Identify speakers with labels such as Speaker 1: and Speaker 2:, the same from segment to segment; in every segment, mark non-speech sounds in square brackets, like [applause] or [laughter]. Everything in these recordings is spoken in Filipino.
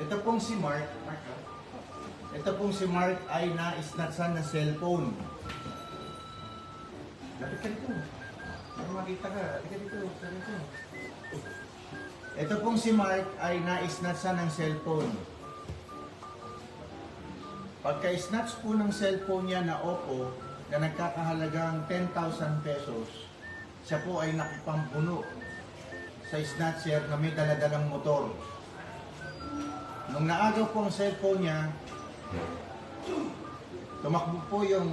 Speaker 1: Ito pong si Mark. Mark ah. Ito pong si Mark ay na-snatchan na cellphone. Lapit ka dito. Para makita ka. Lapit ka dito. Lapit ka dito. Ito pong si Mark ay na-snatchan ng cellphone. Pagka-snatch po ng cellphone niya na Oppo na nagkakahalagang 10,000 pesos, siya po ay nakipampuno sa snatcher na may daladalang motor. Nung naagaw po ang cellphone niya, tumakbo po yung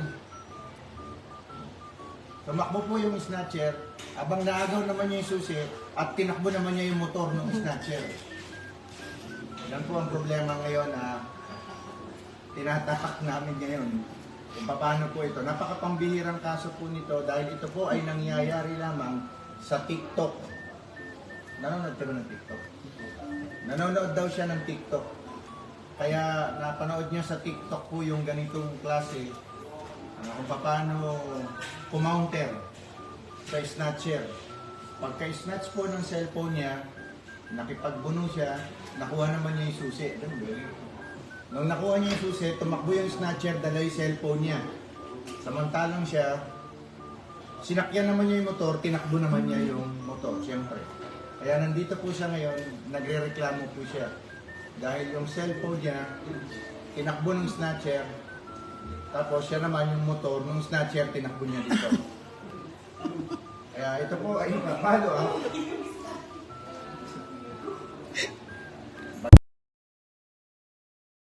Speaker 1: tumakbo po yung snatcher, abang naagaw naman niya yung susi at tinakbo naman niya yung motor ng snatcher. Yan po ang problema ngayon na tinatapak namin ngayon kung paano po ito. Napakapambihirang kaso po nito dahil ito po ay nangyayari lamang sa TikTok. Nanonood ka ba ng TikTok? Nanonood daw siya ng TikTok. Kaya napanood niya sa TikTok po yung ganitong klase ano, kung paano kumounter sa snatcher. Pagka-snatch po ng cellphone niya, nakipagbuno siya, nakuha naman niya yung susi. Nung nakuha niya yung susi, tumakbo yung snatcher, dala yung cellphone niya. Samantalang siya, sinakyan naman niya yung motor, tinakbo naman niya yung motor, siyempre. Kaya nandito po siya ngayon, nagre-reklamo po siya. Dahil yung cellphone niya, tinakbo ng snatcher, tapos siya naman yung motor ng snatcher, tinakbo niya dito. [laughs] Kaya ito po ay papalo ah.